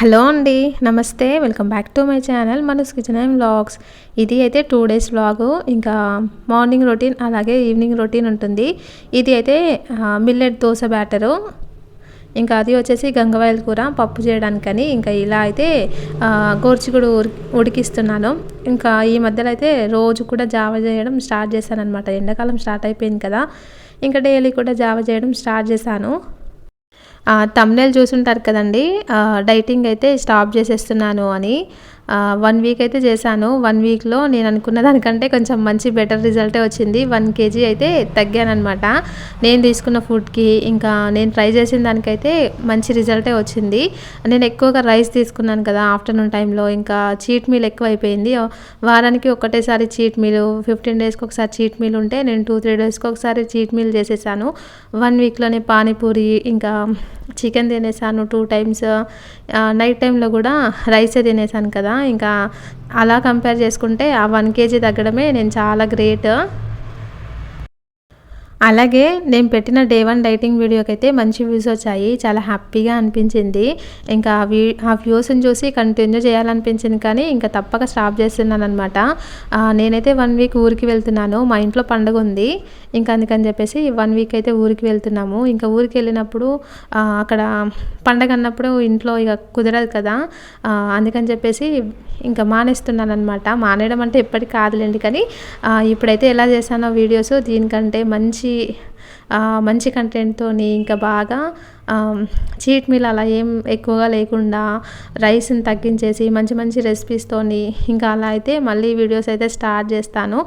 Hello అండి నమస్తే. Welcome back to my channel Manas kitchen and vlogs. ఇది అయితే టూ డేస్ వ్లాగు. ఇంకా మార్నింగ్ రొటీన్ అలాగే ఈవినింగ్ రొటీన్ ఉంటుంది. ఇది అయితే మిల్లెట్ దోశ బ్యాటరు. ఇంకా అది వచ్చేసి గంగవాయల కూర పప్పు చేయడానికని. ఇంకా ఇలా అయితే గోర్చిగుడు ఉడికిస్తున్నాను. ఇంకా ఈ మధ్యలో అయితే రోజు కూడా జావ చేయడం స్టార్ట్ చేశాను అనమాట ఎండాకాలం స్టార్ట్ అయిపోయింది కదా. ఇంకా డైలీ కూడా జావ చేయడం స్టార్ట్ చేశాను. తమ్నేల్ చూసుంటారు కదండి. డైటింగ్ అయితే స్టాప్ చేసేస్తున్నాను అని వన్ వీక్ అయితే చేశాను. వన్ వీక్లో నేను అనుకున్న దానికంటే కొంచెం మంచి బెటర్ రిజల్టే వచ్చింది. వన్ కేజీ అయితే తగ్గానమాట నేను తీసుకున్న ఫుడ్కి ఇంకా నేను ట్రై చేసిన దానికైతే మంచి రిజల్టే వచ్చింది. నేను ఎక్కువగా రైస్ తీసుకున్నాను కదా ఆఫ్టర్నూన్ టైంలో ఇంకా చీట్ మీల్ ఎక్కువ అయిపోయింది వారానికి ఒకటేసారి చీట్ మీల్ ఫిఫ్టీన్ డేస్కి ఒకసారి చీట్ మీల్ ఉంటే నేను టూ త్రీ డేస్కి ఒకసారి చీట్ మీల్ చేసేసాను. వన్ వీక్లోనే పానీపూరి ఇంకా చికెన్ తినేసాను టూ టైమ్స్. నైట్ టైంలో కూడా రైసే తినేసాను కదా. ఇంకా అలా కంపేర్ చేసుకుంటే ఆ వన్ కేజీ తగ్గడమే నేను చాలా గ్రేట్. అలాగే నేను పెట్టిన డే వన్ డైటింగ్ వీడియోకి అయితే మంచి వ్యూస్ వచ్చాయి చాలా హ్యాపీగా అనిపించింది. ఇంకా ఆ వ్యూ ఆ వ్యూస్ని చూసి కంటిన్యూ చేయాలనిపించింది కానీ ఇంకా తప్పక స్టాప్ చేస్తున్నాను అనమాట నేనైతే వన్ వీక్ ఊరికి వెళ్తున్నాను మా ఇంట్లో పండుగ ఉంది. ఇంకా అందుకని చెప్పేసి వన్ వీక్ అయితే ఊరికి వెళ్తున్నాము. ఇంకా ఊరికి వెళ్ళినప్పుడు అక్కడ పండగ అన్నప్పుడు ఇంట్లో ఇక కుదరదు కదా. అందుకని చెప్పేసి ఇంకా మానేస్తున్నాను అనమాట మానేయడం అంటే ఎప్పటికీ కాదులేండి కానీ ఇప్పుడైతే ఎలా చేశానో వీడియోస్ దీనికంటే మంచి మంచి కంటెంట్తో ఇంకా బాగా చీట్ మీల్ అలా ఏం ఎక్కువగా లేకుండా రైస్ని తగ్గించేసి మంచి మంచి రెసిపీస్తోని ఇంకా అలా అయితే మళ్ళీ వీడియోస్ అయితే స్టార్ట్ చేస్తాను.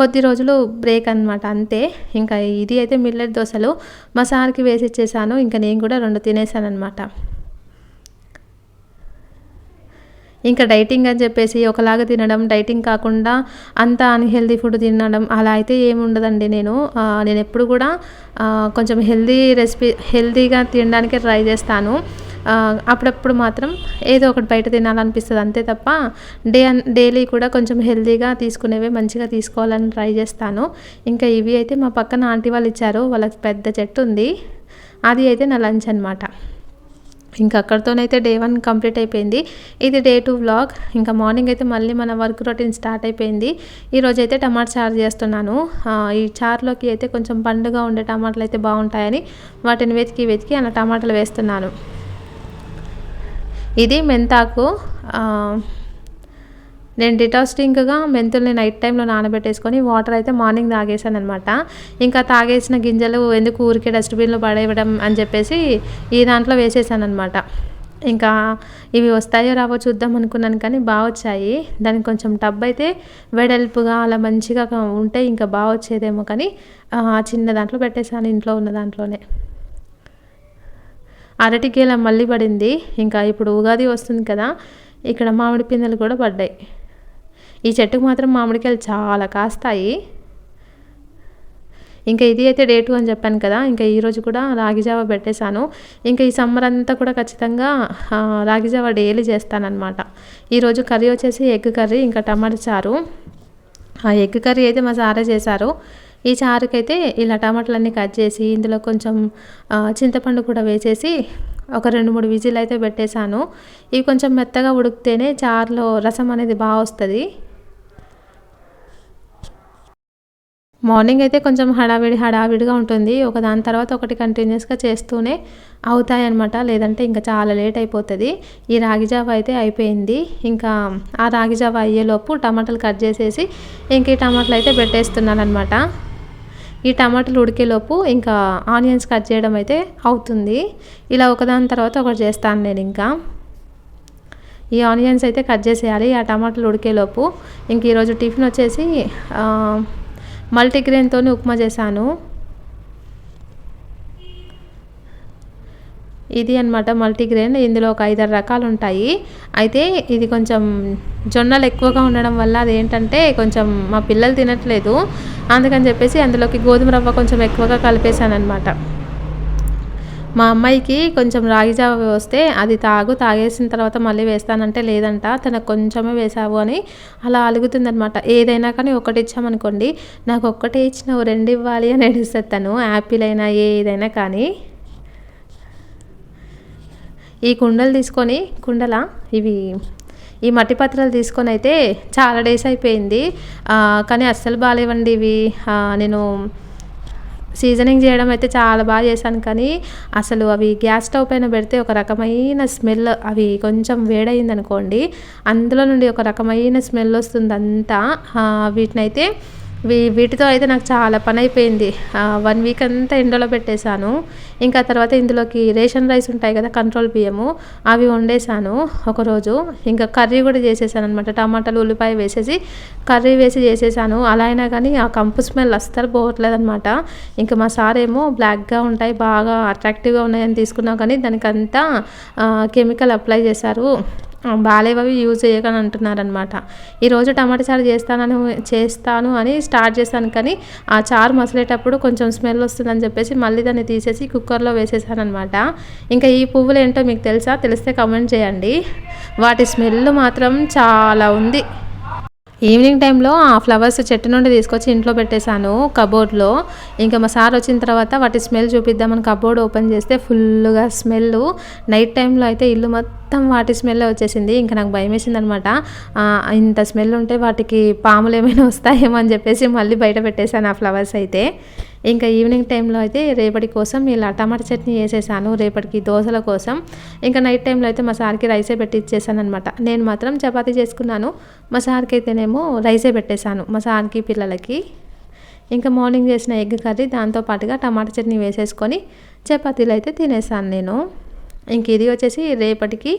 కొద్ది రోజులు బ్రేక్ అనమాట అంతే. ఇంకా ఇది అయితే మిల్లెట్ దోశలు. మా సార్కి వేసి ఇచ్చేసాను. ఇంకా నేను కూడా రెండు తినేసాను అనమాట ఇంకా డైటింగ్ అని చెప్పేసి ఒకలాగా తినడం డైటింగ్ కాకుండా అంత అన్హెల్దీ ఫుడ్ తినడం అలా అయితే ఏమి ఉండదండి నేను. నేను ఎప్పుడు కూడా కొంచెం హెల్దీ రెసిపీ హెల్దీగా తినడానికి ట్రై చేస్తాను. అప్పుడప్పుడు మాత్రం ఏదో ఒకటి బయట తినాలనిపిస్తుంది అంతే తప్ప డే డైలీ కూడా కొంచెం హెల్దీగా తీసుకునేవి మంచిగా తీసుకోవాలని ట్రై చేస్తాను. ఇంకా ఇవి అయితే మా పక్కన ఆంటీ వాళ్ళు ఇచ్చారు వాళ్ళకి పెద్ద చెట్టు ఉంది. అది అయితే నా లంచ్ అనమాట ఇంకా అక్కడితోనైతే డే వన్ కంప్లీట్ అయిపోయింది. ఇది డే టూ వ్లాగ్. ఇంకా మార్నింగ్ అయితే మళ్ళీ మన వర్క్ రొటీన్ స్టార్ట్ అయిపోయింది. ఈరోజు అయితే టమాటా చారు చేస్తున్నాను. ఈ చారులోకి అయితే కొంచెం పండుగ ఉండే టమాటాలు అయితే బాగుంటాయని వాటిని వెతికి వెతికి అలా టమాటాలు వేస్తున్నాను. ఇది మెంతాకు. నేను డిటాస్టింగ్గా మెంతుల్ని నైట్ టైంలో నానబెట్టేసుకొని వాటర్ అయితే మార్నింగ్ తాగేసాను అనమాట ఇంకా తాగేసిన గింజలు ఎందుకు ఊరికే డస్ట్బిన్లో పడేయడం అని చెప్పేసి ఈ దాంట్లో వేసేసాను అనమాట ఇంకా ఇవి వస్తాయో రావో చూద్దాం అనుకున్నాను కానీ బాగా వచ్చాయి. దానికి కొంచెం టబ్ అయితే వెడల్పుగా అలా మంచిగా ఉంటే ఇంకా బాగా వచ్చేదేమో కానీ చిన్న దాంట్లో పెట్టేశాను ఇంట్లో ఉన్న దాంట్లోనే. అరటికేల మళ్ళీ పడింది. ఇంకా ఇప్పుడు ఉగాది వస్తుంది కదా ఇక్కడ మామిడి పిందెలు కూడా పడ్డాయి. ఈ చెట్టుకు మాత్రం మామిడికాయలు చాలా కాస్తాయి. ఇంకా ఇది అయితే డేటు అని చెప్పాను కదా ఇంకా ఈరోజు కూడా రాగిజావ పెట్టేశాను. ఇంకా ఈ సమ్మర్ అంతా కూడా ఖచ్చితంగా రాగిజావ డైలీ చేస్తానన్నమాట. ఈరోజు కర్రీ వచ్చేసి ఎగ్ కర్రీ ఇంకా టమాటా చారు. ఆ ఎగ్ కర్రీ అయితే మా సారే చేశారు. ఈ చారుకైతే ఇలా టమాటాలన్నీ కట్ చేసి ఇందులో కొంచెం చింతపండు కూడా వేసేసి ఒక రెండు మూడు విజిల్ అయితే పెట్టేశాను. ఇవి కొంచెం మెత్తగా ఉడికితేనే చారులో రసం అనేది బాగా వస్తుంది. మార్నింగ్ అయితే కొంచెం హడావిడి హడావిడిగా ఉంటుంది. ఒక దాని తర్వాత ఒకటి కంటిన్యూస్గా చేస్తూనే అవుతాయన్నమాట. లేదంటే ఇంకా చాలా లేట్ అయిపోతుంది. ఈ రాగిజావ అయితే అయిపోయింది. ఇంకా ఆ రాగిజావ అయ్యేలోపు టమాటాలు కట్ చేసేసి ఇంక ఈ టమాటాలు అయితే పెట్టేస్తున్నాను అనమాట ఈ టమాటాలు ఉడికేలోపు ఇంకా ఆనియన్స్ కట్ చేయడం అయితే అవుతుంది. ఇలా ఒకదాని తర్వాత ఒకటి చేస్తాను నేను ఇంకా. ఈ ఆనియన్స్ అయితే కట్ చేసేయాలి. ఆ టమాటాలు ఉడికేలోపు ఇంక ఈరోజు టిఫిన్ వచ్చేసి మల్టీగ్రెయిన్తో ఉప్మా చేశాను. ఇది అనమాట మల్టీగ్రెయిన్. ఇందులో ఒక ఐదారు రకాలు ఉంటాయి అయితే ఇది కొంచెం జొన్నలు ఎక్కువగా ఉండడం వల్ల అదేంటంటే కొంచెం మా పిల్లలు తినట్లేదు. అందుకని చెప్పేసి అందులోకి గోధుమ రవ్వ కొంచెం ఎక్కువగా కలిపేశాను అనమాట మా అమ్మాయికి కొంచెం రాగి జావ వస్తే అది తాగు తాగేసిన తర్వాత మళ్ళీ వేస్తానంటే లేదంట తనకు కొంచెమే వేసావు అని అలా అలుగుతుందనమాట ఏదైనా కానీ ఒకటి ఇచ్చామనుకోండి నాకు ఒక్కటే ఇచ్చినావు రెండు ఇవ్వాలి అని ఏడుస్తుంది తను యాపిల్ అయినా ఏదైనా కానీ. ఈ కుండలు తీసుకొని కుండల? ఇవి ఈ మట్టి పాత్రలు తీసుకొని అయితే చాలా డేస్ అయిపోయింది. కానీ అస్సలు బాగాలేవండి ఇవి. నేను సీజనింగ్ చేయడం అయితే చాలా బాగా చేశాను. కానీ అసలు అవి గ్యాస్ స్టవ్ పైన పెడితే ఒక రకమైన స్మెల్ అవి కొంచెం వేడయింది అనుకోండి అందులో నుండి ఒక రకమైన స్మెల్ వస్తుంది అంతా వీటినైతే వీ వీటితో అయితే నాకు చాలా పని అయిపోయింది వన్ వీక్ అంతా ఎండలో పెట్టేశాను. ఇంకా తర్వాత ఇందులోకి రేషన్ రైస్ ఉంటాయి కదా కంట్రోల్ బియ్యము అవి వండేశాను ఒకరోజు. ఇంకా కర్రీ కూడా చేసేసాను అనమాట టమాటాలు ఉల్లిపాయ వేసేసి కర్రీ వేసి చేసేసాను. అలా అయినా కానీ ఆ కంపు స్మెల్ అస్సలు పోవట్లేదు అనమాట ఇంకా మా సార్ ఏమో బ్లాక్గా ఉంటాయి బాగా అట్రాక్టివ్గా ఉన్నాయని తీసుకున్నాం కానీ దానికంతా కెమికల్ అప్లై చేశారు. బాగాలేవవి యూజ్ చేయకని అంటున్నారనమాట ఈరోజు టమాటా చారు చేస్తానని చేస్తాను అని స్టార్ట్ చేశాను కానీ ఆ చారు మసలేటప్పుడు కొంచెం స్మెల్ వస్తుందని చెప్పేసి మళ్ళీ దాన్ని తీసేసి కుక్కర్లో వేసేసాను అనమాట ఇంకా ఈ పువ్వులు ఏంటో మీకు తెలుసా? తెలిస్తే కమెంట్ చేయండి. వాటి స్మెల్ మాత్రం చాలా ఉంది. ఈవినింగ్ టైంలో ఆ ఫ్లవర్స్ చెట్టు నుండి తీసుకొచ్చి ఇంట్లో పెట్టేశాను కబోర్డ్లో. ఇంకా మా సార్ వచ్చిన తర్వాత వాటి స్మెల్ చూపిద్దామని కబోర్డ్ ఓపెన్ చేస్తే ఫుల్గా స్మెల్ నైట్ టైంలో అయితే ఇల్లు మొత్తం మొత్తం వాటి స్మెల్ వచ్చేసింది. ఇంకా నాకు భయం వేసింది అనమాట ఇంత స్మెల్ ఉంటే వాటికి పాములు ఏమైనా వస్తాయేమో అని చెప్పేసి మళ్ళీ బయట పెట్టేశాను ఆ ఫ్లవర్స్ అయితే. ఇంకా ఈవినింగ్ టైంలో అయితే రేపటి కోసం ఇలా టమాటా చట్నీ వేసేసాను. రేపటికి దోశల కోసం. ఇంకా నైట్ టైంలో అయితే మా సార్కి రైసే పెట్టి ఇచ్చేసాను అనమాట నేను మాత్రం చపాతీ చేసుకున్నాను. మా సార్కి అయితేనేమో రైసే పెట్టేశాను మా సార్కి పిల్లలకి. ఇంకా మార్నింగ్ చేసిన ఎగ్ కర్రీ దాంతో పాటుగా టమాటా చట్నీ వేసేసుకొని చపాతీలు అయితే తినేసాను నేను. ఇంక ఇది వచ్చేసి రేపటికి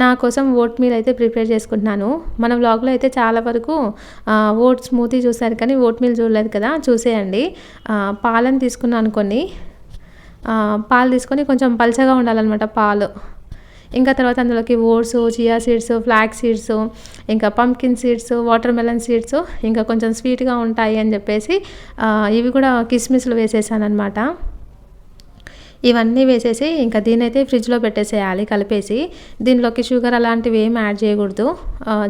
నా కోసం ఓట్ మీల్ అయితే ప్రిపేర్ చేసుకుంటున్నాను. మన వ్లాగ్లో అయితే చాలా వరకు ఓట్ స్మూతీ చూసారు కానీ ఓట్ మీల్ చూడలేదు కదా చూసేయండి. పాలను తీసుకున్నాను కొన్ని. పాలు తీసుకొని కొంచెం పల్చగా ఉండాలన్నమాట పాలు. ఇంకా తర్వాత అందులోకి oats chia seeds flax seeds ఇంకా pumpkin seeds watermelon seeds ఇంకా కొంచెం స్వీట్గా ఉంటాయి అని చెప్పేసి ఇవి కూడా కిస్మిస్లు వేసేసాను అనమాట ఇవన్నీ వేసేసి ఇంకా దీని అయితే ఫ్రిడ్జ్లో పెట్టేసేయాలి కలిపేసి. దీనిలోకి షుగర్ అలాంటివి ఏం యాడ్ చేయకూడదు.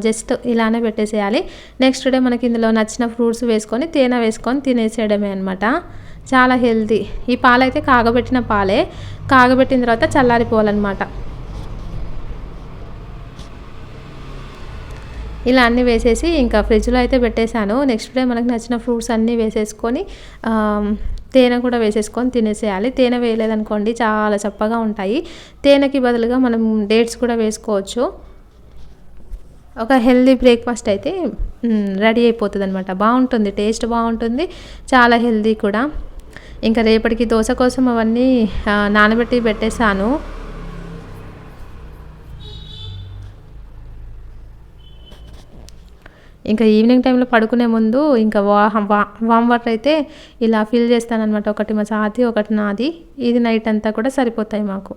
జస్ట్ ఇలానే పెట్టేసేయాలి. నెక్స్ట్ డే మనకి ఇందులో నచ్చిన ఫ్రూట్స్ వేసుకొని తేనె వేసుకొని తినేసేయడమే అనమాట చాలా హెల్తీ. ఈ పాలైతే కాగబెట్టిన పాలే. కాగబెట్టిన తర్వాత చల్లారిపోవాలన్నమాట. ఇలా అన్నీ వేసేసి ఇంకా ఫ్రిడ్జ్లో అయితే పెట్టేశాను. నెక్స్ట్ డే మనకు నచ్చిన ఫ్రూట్స్ అన్నీ వేసేసుకొని తేనె కూడా వేసేసుకొని తినేసేయాలి. తేనె వేయలేదనుకోండి చాలా చప్పగా ఉంటాయి. తేనెకి బదులుగా మనం డేట్స్ కూడా వేసుకోవచ్చు. ఒక హెల్దీ బ్రేక్ఫాస్ట్ అయితే రెడీ అయిపోతుంది అనమాట బాగుంటుంది టేస్ట్ బాగుంటుంది. చాలా హెల్దీ కూడా. ఇంకా రేపటికి దోశ కోసం అవన్నీ నానబెట్టి పెట్టేశాను. ఇంకా ఈవినింగ్ టైంలో పడుకునే ముందు ఇంకా వా వామ్ వాటర్ అయితే ఇలా ఫిల్ చేస్తానమాట ఒకటి మా చాతి ఒకటి నాది. ఇది నైట్ అంతా కూడా సరిపోతాయి మాకు.